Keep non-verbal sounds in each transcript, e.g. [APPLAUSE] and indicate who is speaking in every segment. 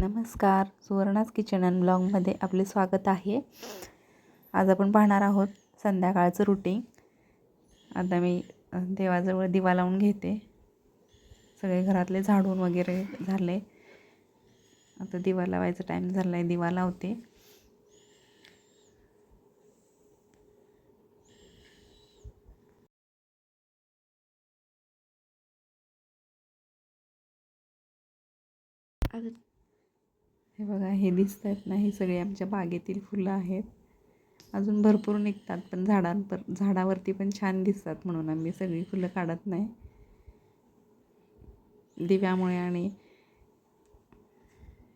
Speaker 1: नमस्कार. सुवर्णाज kitchen and ब्लॉगमध्ये आपले स्वागत आहे. आज आपण पाहणार आहोत संध्याकाळचं रुटीन. आता मी देवाजवळ दिवा लावून घेते. सगळे घरातले झाडून वगैरे झाले. आता दिवा लावायचा टाईम झाला आहे दिवा लावते. आज हे बघा हे दिसत आहेत ना ही सगळी आमच्या बागेतील फुलं आहेत. अजून भरपूर निघतात पण झाडांपर झाडावरती पण छान दिसतात म्हणून आम्ही सगळी फुलं काढत नाही. दिव्यामुळे आणि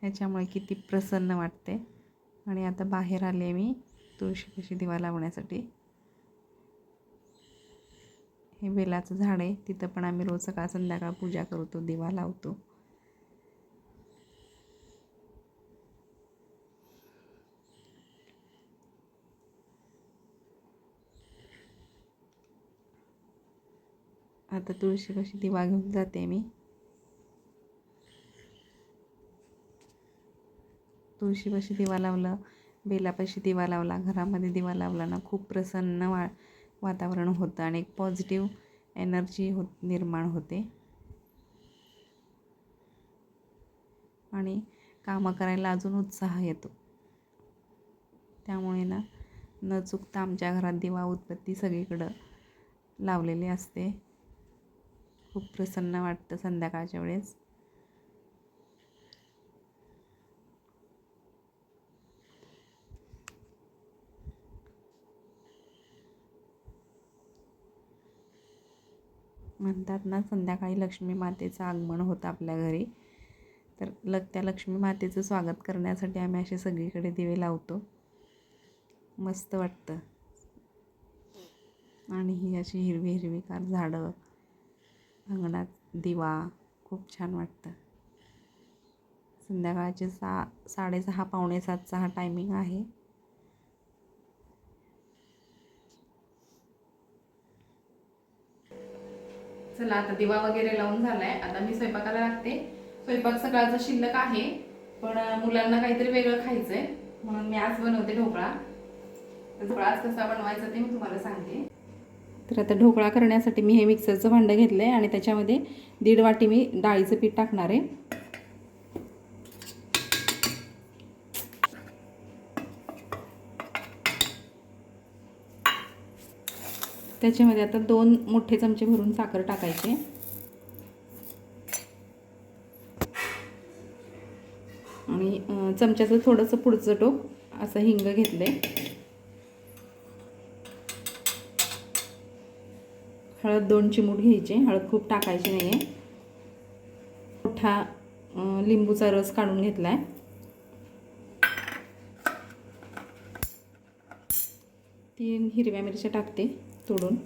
Speaker 1: ह्याच्यामुळे किती प्रसन्न वाटते. आणि आता बाहेर आले मी तुळशीपाशी दिवा लावण्यासाठी. हे बेलाचं झाड आहे तिथं पण आम्ही रोज सकाळ संध्याकाळ पूजा करतो दिवा लावतो. आता तुळशीपाशी दिवा घेऊन जाते मी. तुळशीपाशी दिवा लावलं बेलापाशी दिवा लावला घरामध्ये दिवा लावला ना खूप प्रसन्न वा वातावरण होतं आणि एक पॉझिटिव्ह एनर्जी हो निर्माण होते. आणि कामं करायला अजून उत्साह येतो. त्यामुळे ना न चुकता आमच्या घरात दिवा उत्पत्ती सगळीकडं लावलेली असते. खूप प्रसन्न वाटतं संध्याकाळच्या वेळेस. म्हणतात ना संध्याकाळी लक्ष्मी मातेचं आगमन होतं आपल्या घरी. तर ल त्या लक्ष्मी मातेचं स्वागत करण्यासाठी आम्ही असे सगळीकडे दिवे लावतो. मस्त वाटतं. आणि ही अशी हिरवी हिरवीगार झाडं अंगणात दिवा. खूप छान वाटतं. संध्याकाळचे सा साडेसहा पावणे सातचा हा टायमिंग आहे. चला आता दिवा वगैरे लावून झालाय. आता मी स्वयंपाकाला लागते. स्वयंपाक सकाळचा शिल्लक आहे पण मुलांना काहीतरी वेगळं खायचंय. म्हणून मी आज बनवते ढोकळा. ढोकळा आज कसा बनवायचा ते मी तुम्हाला सांगते. तर आता ढोकळा करण्यासाठी मी हे मिक्सरचं भांडं घेतलं आहे आणि त्याच्यामध्ये दीड वाटी मी डाळीचं पीठ टाकणार आहे. त्याच्यामध्ये आता दोन मोठे चमचे भरून साखर टाकायचे आणि चमच्याचं थोडंसं पुढचं टोक असं हिंग घेतलं आहे हळद दोन चिमूट घ्यायचे. हळद खूप टाकायची नाही आहे मोठा लिंबूचा रस काढून घेतला आहे तीन हिरव्या मिरच्या टाकते तोडून.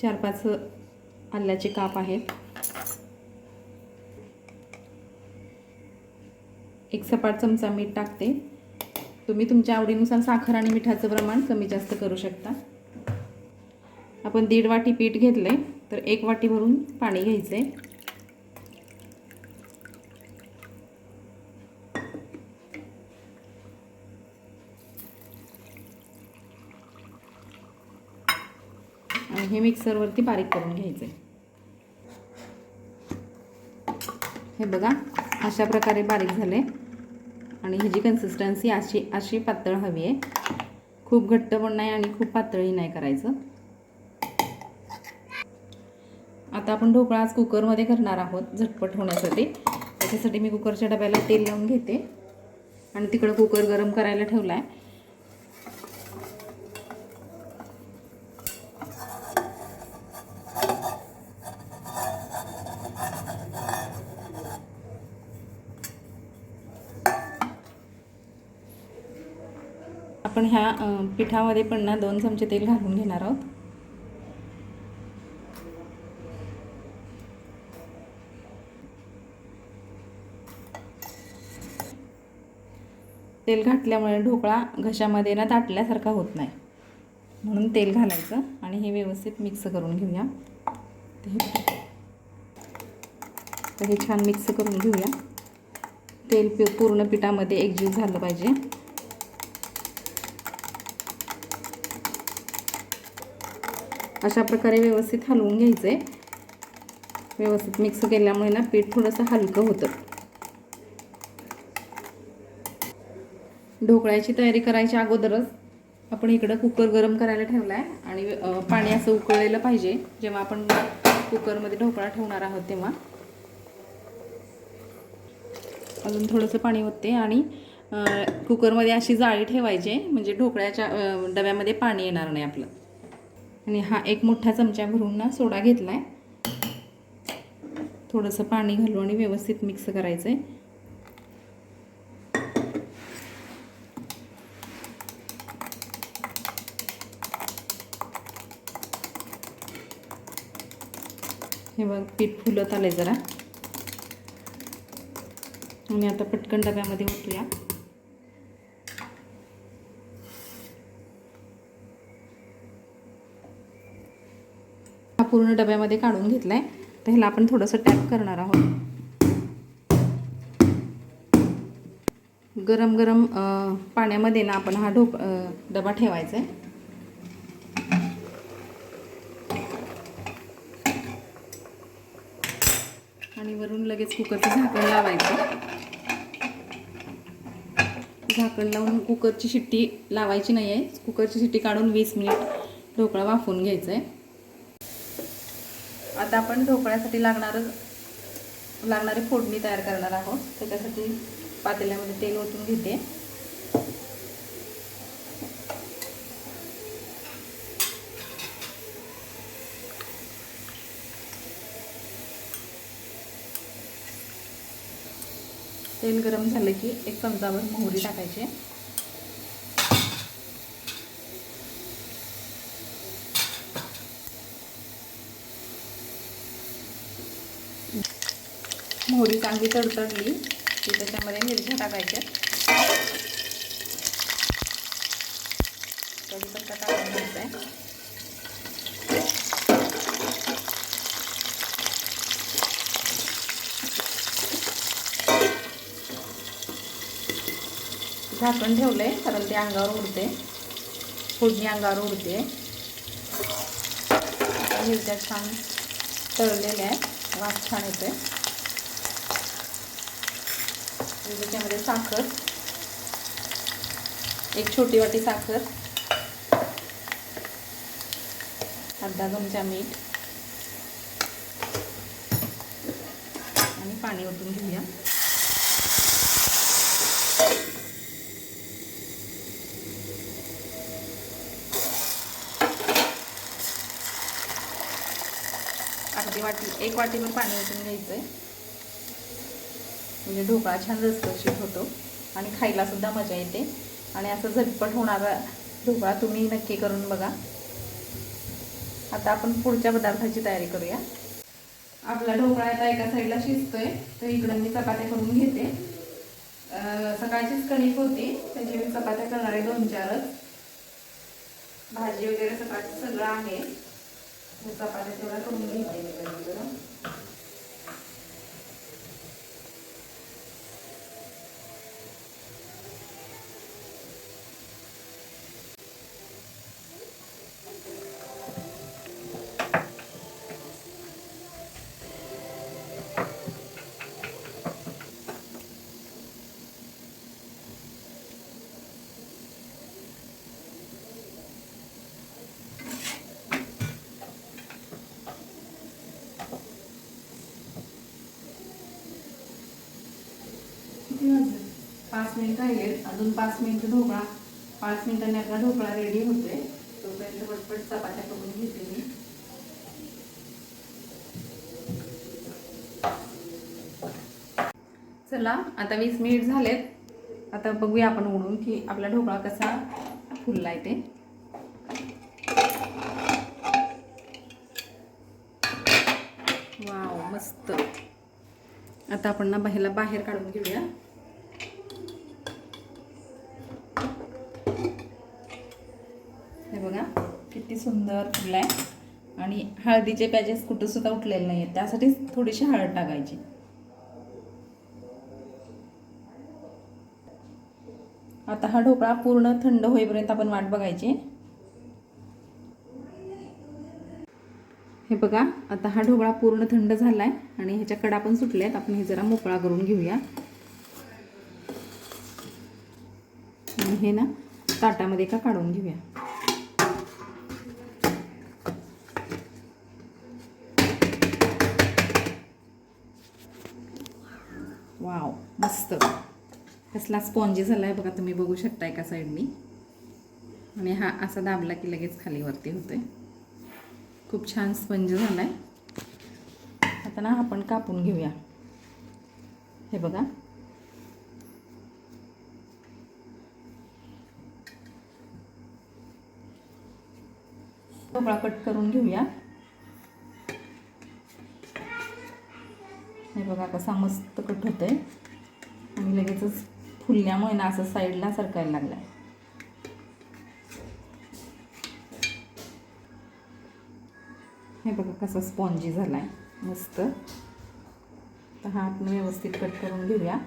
Speaker 1: चार पाच आल्याचे काप आहेत. एक सपाट चमचा मीठ टाकते. तुम्ही तुमच्या आवडीनुसार साखर आणि मिठाचं प्रमाण कमी जास्त करू शकता. आपण दीड वाटी पीठ घेतलं आहे तर एक वाटी भरून पाणी घ्यायचं आहे आणि हे मिक्सरवरती बारीक करून घ्यायचं आहे हे बघा अशा प्रकारे बारीक झाले आणि ह्याची कन्सिस्टन्सी अशी अशी पातळ हवी आहे खूप घट्ट पण नाही आणि खूप पातळही नाही करायचं. आता आपण ढोकळा आज कुकरमध्ये करणार आहोत झटपट होण्यासाठी. त्याच्यासाठी मी कुकरच्या डब्याला तेल लावून घेते. आणि तिकडं कुकर गरम करायला ठेवला आहे आपण ह्या पिठामध्ये पण ना दोन चमचे तेल घालून घेणार आहोत. तेल घातल्यामुळे ढोकळा घशामध्ये ना दाटल्यासारखा होत नाही. म्हणून तेल घालायचं आणि हे व्यवस्थित मिक्स करून घेऊया. तर हे छान मिक्स करून घेऊया. तेल पि पूर्ण पिठामध्ये एकजीव झालं पाहिजे. अशा प्रकारे व्यवस्थित हलवून घ्यायचं आहे व्यवस्थित मिक्स केल्यामुळे ना पीठ थोडंसं हलकं होतं. ढोकळ्याची तयारी करायच्या अगोदरच आपण इकडं कुकर गरम करायला ठेवला आहे आणि पाणी असं उकळलेलं पाहिजे. जेव्हा आपण कुकरमध्ये ढोकळा ठेवणार आहोत तेव्हा. अजून थोडंसं पाणी होते आणि कुकरमध्ये अशी जाळी ठेवायची म्हणजे ढोकळ्याच्या डब्यामध्ये पाणी येणार नाही आपलं. आणि हा एक मोठा चमचा भरून ना सोडा घेतला आहे थोडंसं पाणी घालू आणि व्यवस्थित मिक्स करायचं आहे हे बघ पीठ फुलत आलंय जरा. आणि आता पटकन डब्यामध्ये ओतूया. पूर्ण डब्यामध्ये काढून घेतलाय. तर ह्याला आपण थोडंसं टॅप करणार आहोत. गरम गरम पाण्यामध्ये ना आपण हा ढोक डबा ठेवायचा आहे आणि वरून लगेच कुकरचं झाकण लावायचं. झाकण लावून कुकरची शिट्टी लावायची नाही आहे कुकरची शिट्टी काढून वीस मिनिट ढोकळा वाफवून घ्यायचा आहे आता आपण ढोकळ्यासाठी लागणारं लागणारी फोडणी तयार करणार आहोत. त्याच्यासाठी पातेल्यामध्ये तेल ओतून घेते. तेल गरम झालं की एक चमचाभर मोहरी टाकायची मोहरी चांगली तडतडली की त्याच्यामध्ये मिरच्या टाकायच्या. कढीपत्ता टाकून घ्यायचा आहे. झाकण ठेवलं आहे कारण ते अंगावर उडते. फोडणी अंगावर उडते. मिरच्या छान तळलेल्या आहेत. वास छान येतोय. आणि त्याच्यामध्ये साखर. एक छोटी वाटी साखर. अर्धा चमचा मीठ. आणि पाणी ओतून घेऊया. अर्धी वाटी एक वाटीवर पाणी ओतून घ्यायचं आहे म्हणजे ढोकळा छान रसरशीत होतो आणि खायलासुद्धा मजा येते. आणि असं झटपट होणारा ढोकळा तुम्ही नक्की करून बघा. आता आपण पुढच्या पदार्थाची तयारी करूया. आपला ढोकळा आता एका साईडला शिजतोय तर इकडं मी चपात्या करून घेते. सकाळचीच कणिक होती त्याची मी चपात्या करणार आहे दोन चारच भाजी वगैरे सकाळचं सगळं आहे. चपात्या तेवढ्या करून घेते मी पाच मिनिट राहिले अजून पाच मिनिट ढोकळा. पाच मिनिटांनी आपला ढोकळा रेडी होतोय. तोपर्यंत पटपट चपात्या करून घेते मी. चला आता वीस मिनिट झालेत. आता बघूया आपण उडून की आपला ढोकळा कसा फुललाय ते. वाव मस्त. आता आपण ना बाहेरला बाहेर काढून घेऊया हे बघा सुंदर फुलला आहे आणि हळदीचे पॅचेस कुठं सुद्धा उठलेले नाही आहेत त्यासाठी थोडीशी हळद टाकायची. आता हा ढोकळा पूर्ण थंड होईपर्यंत आपण वाट बघायची. हे बघा आता हा ढोकळा पूर्ण थंड झाला आहे आणि ह्याच्या कडा पण सुटल्या आहेत आपण हे जरा मोकळा करून घेऊया. आणि हे ना ताटामध्ये का काढून घेऊया. असला स्पॉन्जी झाला आहे बघा तुम्ही बघू शकता एका साईडनी? आणि हा असा दाबला की लगेच खाली वरती होतोय. खूप छान स्पंज झाला आहे आता ना आपण कापून घेऊया. हे बघा. ढोकळा कट करून घेऊया. हे बघा कसा मस्त कट होतंय. आणि लगेचच फुलण्यामुळे ना असं साईडला सरकायला लागलाय. हे बघा कसा स्पॉन्जी झालाय. मस्त. तर हा आपण व्यवस्थित कट करून घेऊया.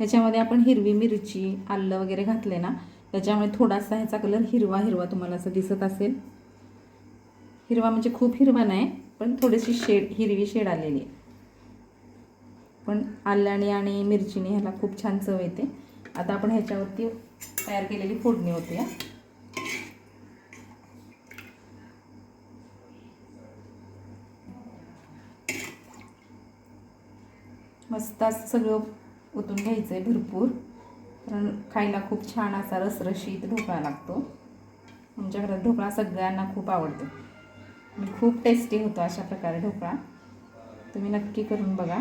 Speaker 1: ह्याच्यामध्ये आपण हिरवी मिरची आलं वगैरे घातले ना त्याच्यामुळे थोडासा ह्याचा कलर हिरवा हिरवा तुम्हाला असं दिसत असेल. हिरवा म्हणजे खूप हिरवा नाही पण थोडीशी शेड हिरवी शेड आलेली आहे. पण आल्याने आणि मिरचीने ह्याला खूप छान चव येते. आता आपण ह्याच्यावरती तयार केलेली फोडणी होते या मस्त असं सगळं ओतून घ्यायचं आहे भरपूर. कारण खायला खूप छान असा रसरशीत ढोकळा लागतो. आमच्या घरात ढोकळा सगळ्यांना खूप आवडतो. आणि खूप टेस्टी होतो अशा प्रकारे ढोकळा. तुम्ही नक्की करून बघा.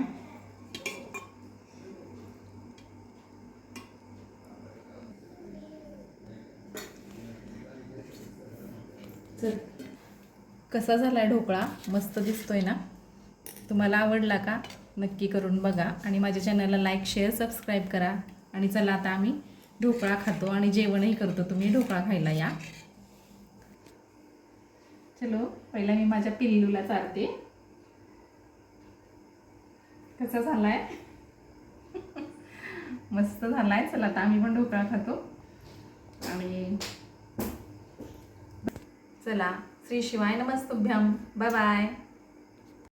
Speaker 1: चल. कसा झाला आहे ढोकळा? मस्त दिसतोय ना? तुम्हाला आवडला का? नक्की करून बघा आणि माझ्या चॅनलला लाईक शेअर सबस्क्राईब करा. आणि चला आता आम्ही ढोकळा खातो आणि जेवणही करतो. तुम्ही ढोकळा खायला या. चलो पहिला मी माझ्या पिल्लूला चालते कसा आहे [LAUGHS] मस्त झाला आहे चला आता आम्ही पण ढोकळा खातो. आणि चला. श्री शिवाय नमस्तुभ्यम. Bye bye